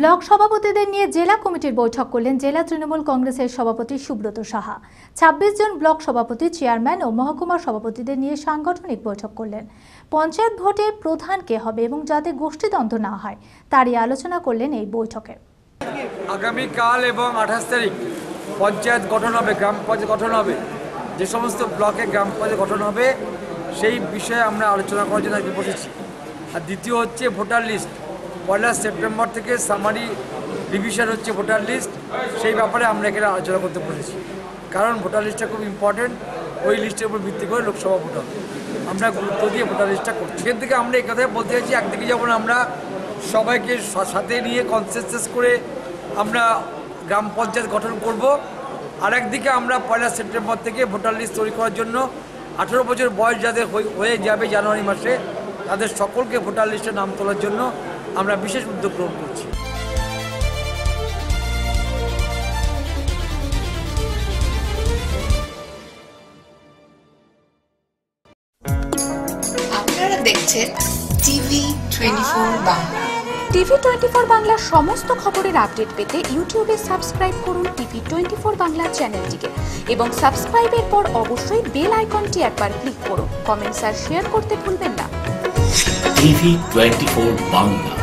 Block সভাপতিদের নিয়ে জেলা কমিটির বৈঠক করলেন জেলা তৃণমূল কংগ্রেসের সভাপতি সুব্রত সাহা। ছাব্বিশ জন ব্লক সভাপতি, চেয়ারম্যান ও মহকুমা সভাপতিদের নিয়ে সাংগঠনিক বৈঠক করলেন। পঞ্চায়েত ভোটে প্রধান কে হবে এবং যাতে গোষ্ঠীদ্বন্দ্ব না হয়, তারই আলোচনা করলেন এই বৈঠকে। আগামীকাল এবং আঠাশ তারিখ পঞ্চায়েত গঠন হবে, গ্রাম পঞ্চায়েত গঠন হবে। যে সমস্ত ব্লকে গ্রাম পঞ্চায়েত গঠন হবে, সেই বিষয়ে আমরা আলোচনা করার জন্য বসেছি। আর দ্বিতীয় হচ্ছে ভোটার লিস্ট। পয়লা সেপ্টেম্বর থেকে সামারি রিভিশন হচ্ছে ভোটার লিস্ট সেই ব্যাপারে আমরা এখানে আলোচনা করতে বসেছি। কারণ ভোটার লিস্টটা খুব ইম্পর্টেন্ট ওই লিস্টের উপর ভিত্তি করে লোকসভা ভোট হবে। আমরা গুরুত্ব দিয়ে ভোটার লিস্টটা করছি। সেখান থেকে আমরা এই কথাই বলতে চাইছি, একদিকে যখন আমরা সবাইকে সাথে নিয়ে কনসেনসাস করে আমরা গ্রাম পঞ্চায়েত গঠন করব আর একদিকে আমরা পয়লা সেপ্টেম্বর থেকে ভোটার লিস্ট তৈরি করার জন্য আঠেরো বছর বয়স যাদের হয়ে যাবে জানুয়ারি মাসে তাদের সকলকে ভোটার লিস্টে নাম তোলার জন্য আমরা বিশেষ উদ্যোগ গ্রহণ করছি। আপনারা দেখছেন TV twenty four Bangla. TV twenty four বাংলার সমস্ত খবরের আপডেট পেতে ইউটিউবে সাবস্ক্রাইব করুন টিভি টোয়েন্টি ফোর বাংলা চ্যানেলটিকে এবং সাবস্ক্রাইবের পর অবশ্যই বেল আইকনটি একবার ক্লিক করুন। কমেন্টস আর শেয়ার করতে ভুলবেন না। TV twenty four Bangla